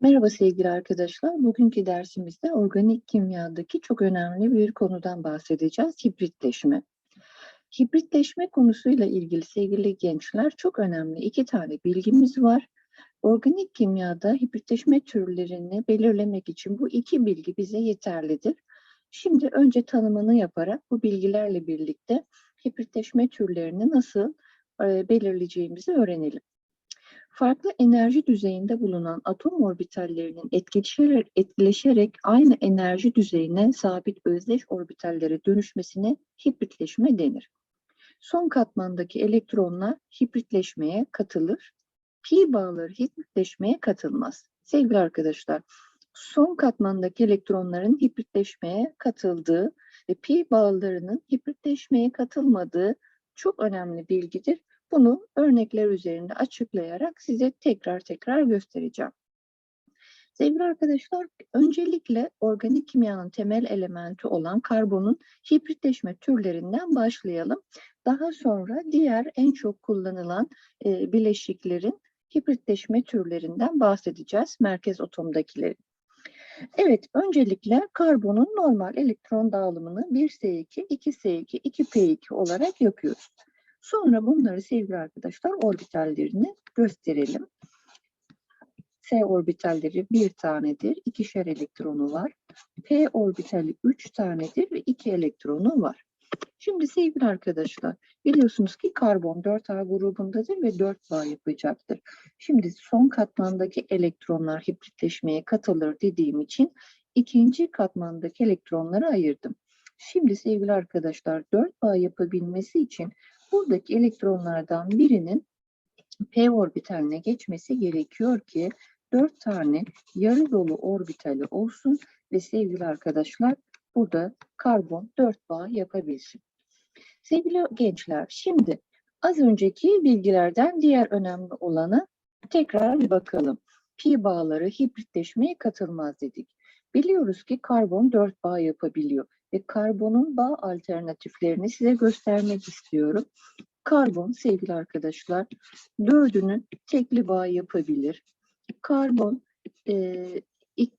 Merhaba sevgili arkadaşlar. Bugünkü dersimizde organik kimyadaki çok önemli bir konudan bahsedeceğiz. Hibritleşme. Hibritleşme konusuyla ilgili sevgili gençler çok önemli iki tane bilgimiz var. Organik kimyada hibritleşme türlerini belirlemek için bu iki bilgi bize yeterlidir. Şimdi önce tanımını yaparak bu bilgilerle birlikte hibritleşme türlerini nasıl belirleyeceğimizi öğrenelim. Farklı enerji düzeyinde bulunan atom orbitallerinin etkileşerek, aynı enerji düzeyine sabit özdeş orbitallere dönüşmesine hibritleşme denir. Son katmandaki elektronlar hibritleşmeye katılır. Pi bağları hibritleşmeye katılmaz. Sevgili arkadaşlar, son katmandaki elektronların hibritleşmeye katıldığı ve pi bağlarının hibritleşmeye katılmadığı çok önemli bilgidir. Bunu örnekler üzerinde açıklayarak size tekrar tekrar göstereceğim. Sevgili arkadaşlar, öncelikle organik kimyanın temel elementi olan karbonun hibritleşme türlerinden başlayalım. Daha sonra diğer en çok kullanılan e, bileşiklerin hibritleşme türlerinden bahsedeceğiz, merkez atomdakilerin. Evet, öncelikle karbonun normal elektron dağılımını 1S2, 2S2, 2P2 olarak yapıyoruz. Sonra bunları sevgili arkadaşlar orbitallerini gösterelim. S orbitalleri bir tanedir, ikişer elektronu var. P orbitali üç tanedir ve iki elektronu var. Şimdi sevgili arkadaşlar biliyorsunuz ki karbon 4A grubundadır ve 4 bağ yapacaktır. Şimdi son katmandaki elektronlar hibritleşmeye katılır dediğim için ikinci katmandaki elektronları ayırdım. Şimdi sevgili arkadaşlar 4 bağ yapabilmesi için buradaki elektronlardan birinin p orbitaline geçmesi gerekiyor ki 4 tane yarı dolu orbitali olsun ve sevgili arkadaşlar burada karbon 4 bağ yapabilsin. Sevgili gençler şimdi az önceki bilgilerden diğer önemli olanı tekrar bir bakalım. Pi bağları hibritleşmeye katılmaz dedik. Biliyoruz ki karbon 4 bağ yapabiliyor ve karbonun bağ alternatiflerini size göstermek istiyorum. Karbon sevgili arkadaşlar dördünün tekli bağ yapabilir. Karbon e,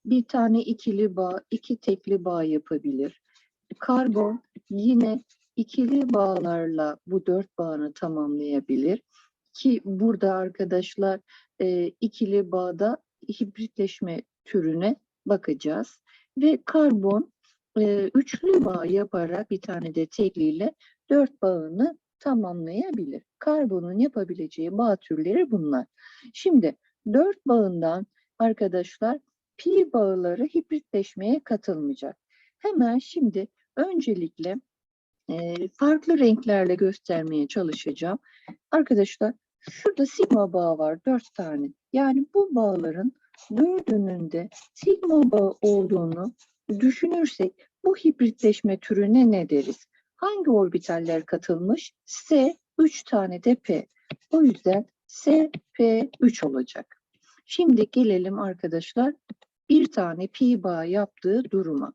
bir tane ikili bağ, iki tekli bağ yapabilir. Karbon yine ikili bağlarla bu dört bağını tamamlayabilir. Ki burada arkadaşlar e, ikili bağda hibritleşme türüne bakacağız. Ve karbon e, üçlü bağ yaparak bir tane de tekliyle dört bağını tamamlayabilir. Karbonun yapabileceği bağ türleri bunlar. Şimdi dört bağından arkadaşlar pi bağları hibritleşmeye katılmayacak. Hemen şimdi öncelikle e, farklı renklerle göstermeye çalışacağım. Arkadaşlar şurada sigma bağı var dört tane. Yani bu bağların dördünün de sigma bağı olduğunu düşünürsek bu hibritleşme türüne ne deriz? Hangi orbitaller katılmış? S 3 tane de P. O yüzden S P 3 olacak. Şimdi gelelim arkadaşlar bir tane pi bağ yaptığı duruma.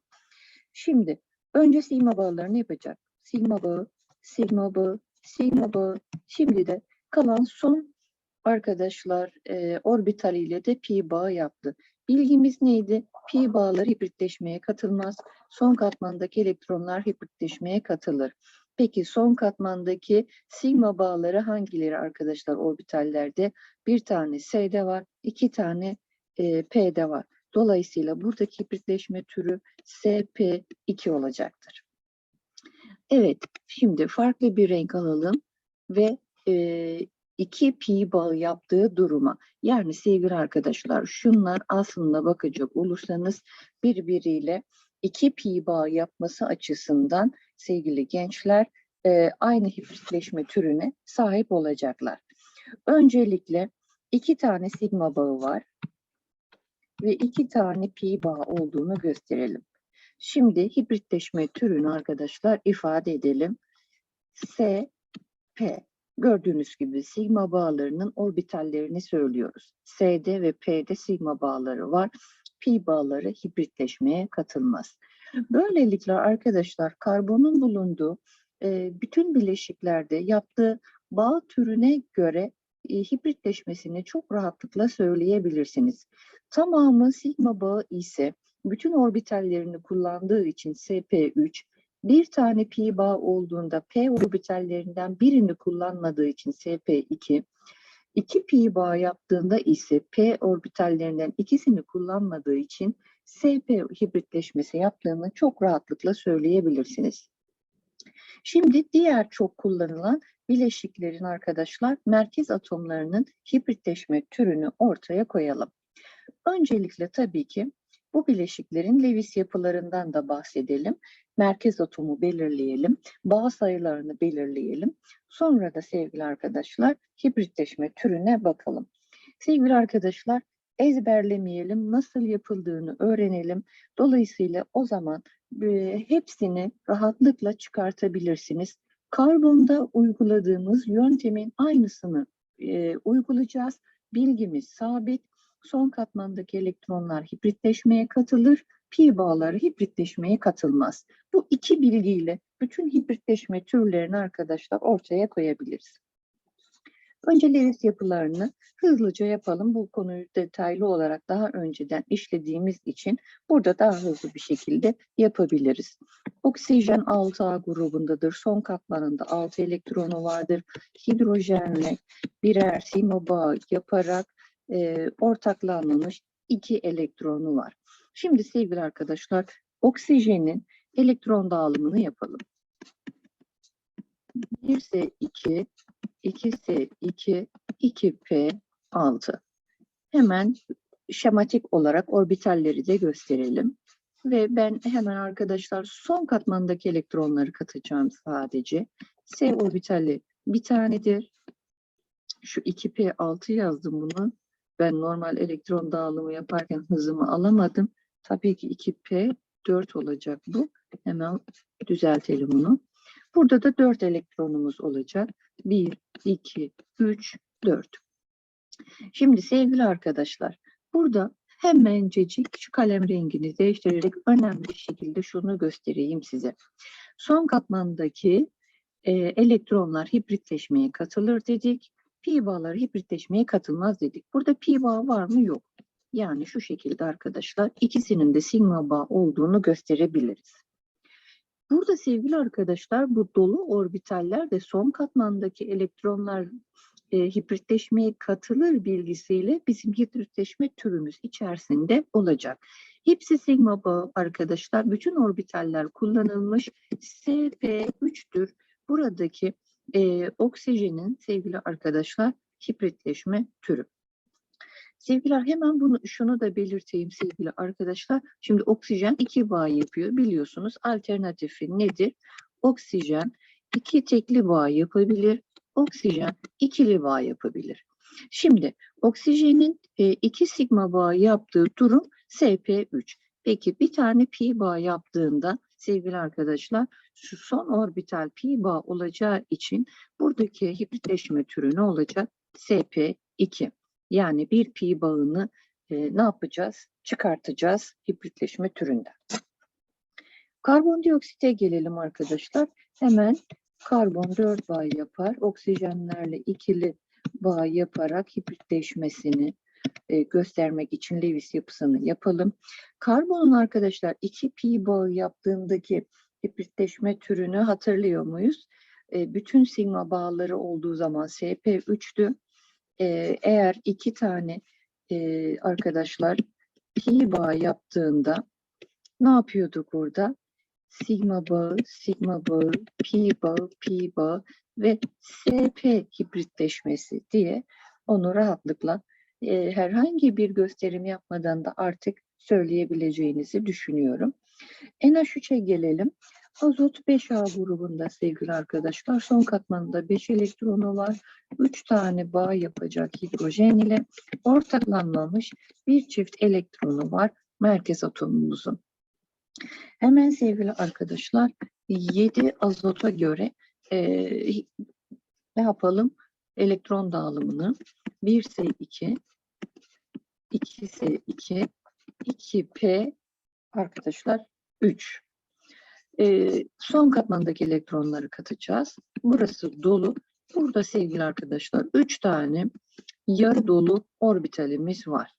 Şimdi önce sigma bağlarını yapacak. Sigma bağı, sigma bağı, sigma bağı. Şimdi de kalan son arkadaşlar e, orbital ile de pi bağ yaptı. Bilgimiz neydi? Pi bağları hibritleşmeye katılmaz. Son katmandaki elektronlar hibritleşmeye katılır. Peki son katmandaki sigma bağları hangileri arkadaşlar orbitallerde? Bir tane S'de var, iki tane e, P'de var. Dolayısıyla buradaki hibritleşme türü SP2 olacaktır. Evet, şimdi farklı bir renk alalım ve e, iki pi bağı yaptığı duruma. Yani sevgili arkadaşlar şunlar aslında bakacak olursanız birbiriyle iki pi bağı yapması açısından sevgili gençler e, aynı hibritleşme türüne sahip olacaklar. Öncelikle iki tane sigma bağı var ve iki tane pi bağı olduğunu gösterelim. Şimdi hibritleşme türünü arkadaşlar ifade edelim. S, P. Gördüğünüz gibi sigma bağlarının orbitallerini söylüyoruz. S'de ve P'de sigma bağları var. Pi bağları hibritleşmeye katılmaz. Böylelikle arkadaşlar karbonun bulunduğu e, bütün bileşiklerde yaptığı bağ türüne göre e, hibritleşmesini çok rahatlıkla söyleyebilirsiniz. Tamamı sigma bağı ise bütün orbitallerini kullandığı için sp3, bir tane pi bağı olduğunda p orbitallerinden birini kullanmadığı için sp2, iki pi bağı yaptığında ise p orbitallerinden ikisini kullanmadığı için sp hibritleşmesi yaptığını çok rahatlıkla söyleyebilirsiniz. Şimdi diğer çok kullanılan bileşiklerin arkadaşlar merkez atomlarının hibritleşme türünü ortaya koyalım. Öncelikle tabii ki bu bileşiklerin Lewis yapılarından da bahsedelim. Merkez atomu belirleyelim. Bağ sayılarını belirleyelim. Sonra da sevgili arkadaşlar hibritleşme türüne bakalım. Sevgili arkadaşlar ezberlemeyelim, nasıl yapıldığını öğrenelim. Dolayısıyla o zaman e, hepsini rahatlıkla çıkartabilirsiniz. Karbonda uyguladığımız yöntemin aynısını e, uygulayacağız. Bilgimiz sabit. Son katmandaki elektronlar hibritleşmeye katılır. Pi bağları hibritleşmeye katılmaz. Bu iki bilgiyle bütün hibritleşme türlerini arkadaşlar ortaya koyabiliriz. Önce Lewis yapılarını hızlıca yapalım. Bu konuyu detaylı olarak daha önceden işlediğimiz için burada daha hızlı bir şekilde yapabiliriz. Oksijen 6A grubundadır. Son katmanında 6 elektronu vardır. Hidrojenle birer simo bağı yaparak e, ortaklanmamış 2 elektronu var. Şimdi sevgili arkadaşlar oksijenin elektron dağılımını yapalım. 1S2, 2S2, 2P6. Hemen şematik olarak orbitalleri de gösterelim. Ve ben hemen arkadaşlar son katmandaki elektronları katacağım sadece. S orbitali bir tanedir. Şu 2P6 yazdım bunu. Ben normal elektron dağılımı yaparken hızımı alamadım. Tabii ki 2P 4 olacak bu. Hemen düzeltelim bunu. Burada da 4 elektronumuz olacak. 1, 2, 3, 4. Şimdi sevgili arkadaşlar burada hemencecik şu kalem rengini değiştirerek önemli bir şekilde şunu göstereyim size. Son katmandaki e, elektronlar hibritleşmeye katılır dedik. Pi bağları hibritleşmeye katılmaz dedik. Burada pi bağı var mı? Yok. Yani şu şekilde arkadaşlar ikisinin de sigma bağı olduğunu gösterebiliriz. Burada sevgili arkadaşlar bu dolu orbitaller de son katmandaki elektronlar e, hibritleşmeye katılır bilgisiyle bizim hibritleşme türümüz içerisinde olacak. Hepsi sigma bağı arkadaşlar. Bütün orbitaller kullanılmış. SP3'tür. Buradaki e, oksijenin sevgili arkadaşlar hibritleşme türü. Sevgiler hemen bunu şunu da belirteyim sevgili arkadaşlar. Şimdi oksijen iki bağ yapıyor biliyorsunuz. Alternatifi nedir? Oksijen iki tekli bağ yapabilir. Oksijen ikili bağ yapabilir. Şimdi oksijenin e, iki sigma bağı yaptığı durum SP3. Peki bir tane pi bağ yaptığında sevgili arkadaşlar şu son orbital pi bağ olacağı için buradaki hibritleşme türü ne olacak? SP2. Yani bir pi bağını e, ne yapacağız? Çıkartacağız hibritleşme türünden. Karbondioksite gelelim arkadaşlar. Hemen karbon 4 bağ yapar. Oksijenlerle ikili bağ yaparak hibritleşmesini e, göstermek için Lewis yapısını yapalım. Karbonun arkadaşlar 2 pi bağı yaptığındaki hibritleşme türünü hatırlıyor muyuz? E, bütün sigma bağları olduğu zaman SP3'tü. E, eğer iki tane e, arkadaşlar pi bağı yaptığında ne yapıyorduk burada? Sigma bağı, sigma bağı, pi bağı, pi bağı ve SP hibritleşmesi diye onu rahatlıkla e, herhangi bir gösterim yapmadan da artık söyleyebileceğinizi düşünüyorum. NH3'e gelelim. Azot 5A grubunda sevgili arkadaşlar. Son katmanında 5 elektronu var. 3 tane bağ yapacak hidrojen ile ortaklanmamış bir çift elektronu var merkez atomumuzun. Hemen sevgili arkadaşlar 7 azota göre e, ne yapalım? Elektron dağılımını 1S2, 2S2, 2P arkadaşlar 3. Ee, son katmandaki elektronları katacağız. Burası dolu. Burada sevgili arkadaşlar 3 tane yarı dolu orbitalimiz var.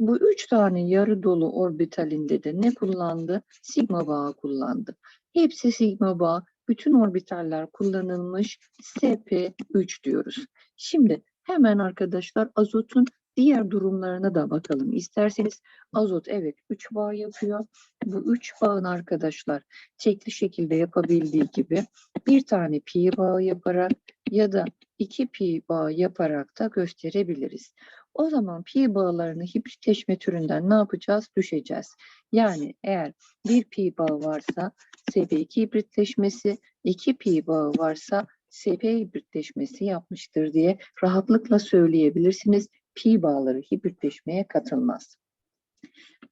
Bu üç tane yarı dolu orbitalinde de ne kullandı? Sigma bağı kullandı. Hepsi sigma bağı. Bütün orbitaller kullanılmış. SP3 diyoruz. Şimdi hemen arkadaşlar azotun diğer durumlarına da bakalım. İsterseniz azot evet 3 bağ yapıyor. Bu 3 bağın arkadaşlar tekli şekilde yapabildiği gibi bir tane pi bağı yaparak ya da 2 pi bağı yaparak da gösterebiliriz. O zaman pi bağlarını hibritleşme türünden ne yapacağız? Düşeceğiz. Yani eğer bir pi bağı varsa SP2 hibritleşmesi, 2 pi bağı varsa SP hibritleşmesi yapmıştır diye rahatlıkla söyleyebilirsiniz. Pi bağları hibritleşmeye katılmaz.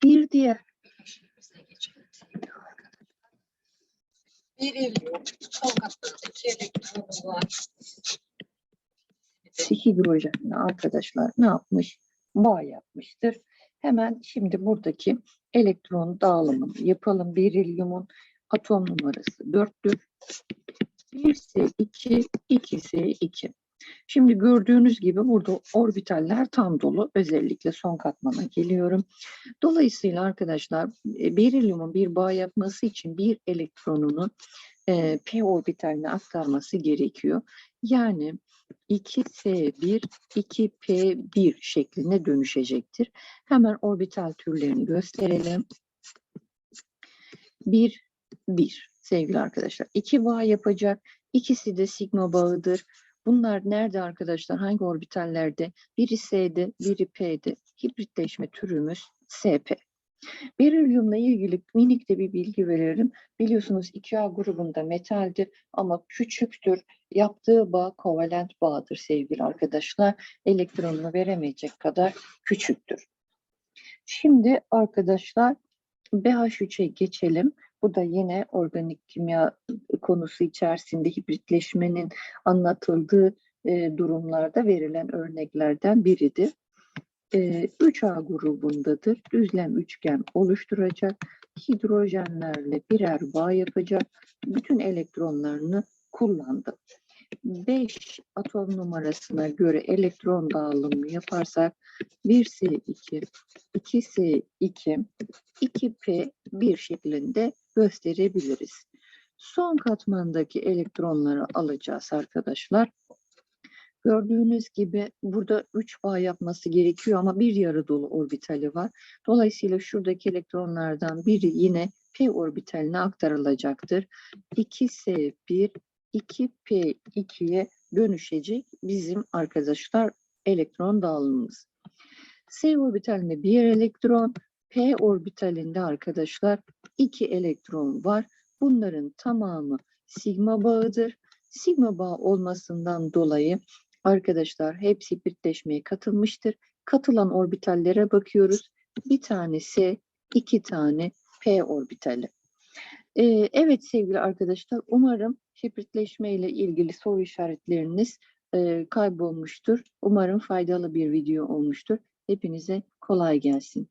Bir diğer bileşiğimize geçelim sevgili arkadaşlar. Son katmanında iki elektronu var. Hidrojenle arkadaşlar ne yapmış? Bağ yapmıştır. Hemen şimdi buradaki elektron dağılımını yapalım. Berilyumun atom numarası 4'tür. 1S2, 2S2. Şimdi gördüğünüz gibi burada orbitaller tam dolu. Özellikle son katmana geliyorum. Dolayısıyla arkadaşlar e, berilyumun bir bağ yapması için bir elektronunu e, p orbitaline aktarması gerekiyor. Yani 2S1, 2P1 şeklinde dönüşecektir. Hemen orbital türlerini gösterelim. 1, 1 sevgili arkadaşlar. 2 bağ yapacak. İkisi de sigma bağıdır. Bunlar nerede arkadaşlar? Hangi orbitallerde? Biri S'de, biri P'de. Hibritleşme türümüz SP. Berilyumla ilgili minik de bir bilgi veririm. Biliyorsunuz 2A grubunda metaldir ama küçüktür. Yaptığı bağ kovalent bağdır sevgili arkadaşlar. Elektronunu veremeyecek kadar küçüktür. Şimdi arkadaşlar BH3'e geçelim. Bu da yine organik kimya konusu içerisinde hibritleşmenin anlatıldığı e, durumlarda verilen örneklerden biridir. E, 3A grubundadır. Düzlem üçgen oluşturacak. Hidrojenlerle birer bağ yapacak. Bütün elektronlarını kullandı. 5 atom numarasına göre elektron dağılımı yaparsak 1S2, 2S2, 2P1 şeklinde gösterebiliriz. Son katmandaki elektronları alacağız arkadaşlar. Gördüğünüz gibi burada 3 bağ yapması gerekiyor ama bir yarı dolu orbitali var. Dolayısıyla şuradaki elektronlardan biri yine P orbitaline aktarılacaktır. 2S1, 2P2'ye dönüşecek bizim arkadaşlar elektron dağılımımız. S orbitalinde bir elektron, P orbitalinde arkadaşlar iki elektron var. Bunların tamamı sigma bağıdır. Sigma bağ olmasından dolayı arkadaşlar hepsi hibritleşmeye katılmıştır. Katılan orbitallere bakıyoruz. Bir tane S, iki tane P orbitali. Ee, evet sevgili arkadaşlar umarım hibritleşme ile ilgili soru işaretleriniz e, kaybolmuştur. Umarım faydalı bir video olmuştur. Hepinize kolay gelsin.